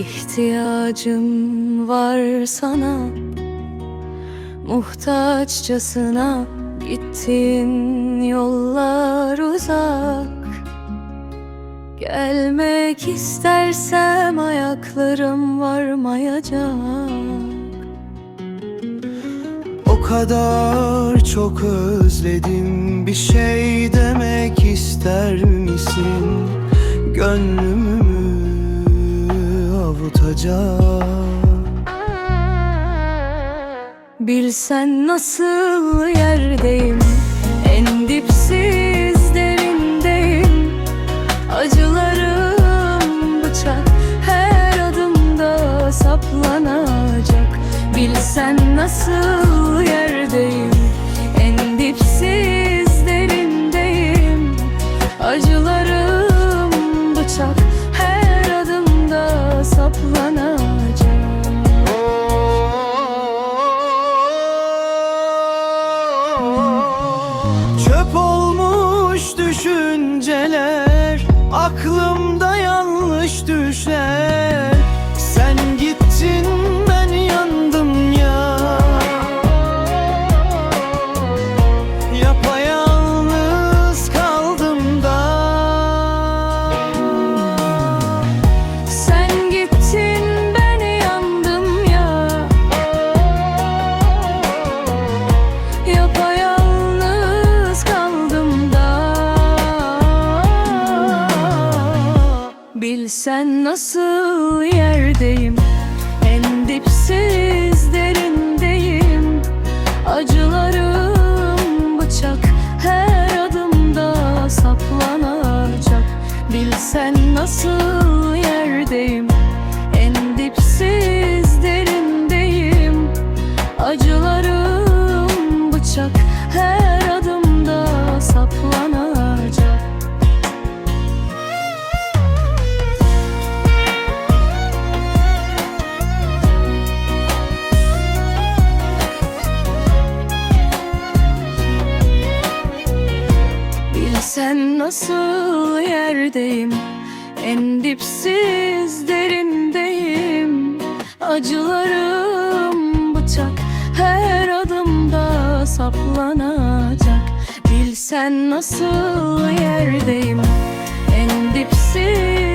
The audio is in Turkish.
İhtiyacım var sana Muhtaççasına gittiğin yollar uzak Gelmek istersem ayaklarım varmayacak O kadar çok özledim bir şey demek ister misin? Gönlümü avutacak Bilsen nasıl yerdeyim? En dipsiz derindeyim. Acılarım bıçak Her adımda saplanacak. Bilsen nasıl yerdeyim? En dipsiz düşünceler Bilsen nasıl yerdeyim? En dipsiz derindeyim. Acılarım bıçak Her adımda saplanacak. Bilsen nasıl yerdeyim? En dipsiz derindeyim. Acılarım bıçak nasıl yerdeyim? En dipsiz derindeyim. Acılarım bıçak Her adımda saplanacak. Bilsen nasıl yerdeyim? En dipsiz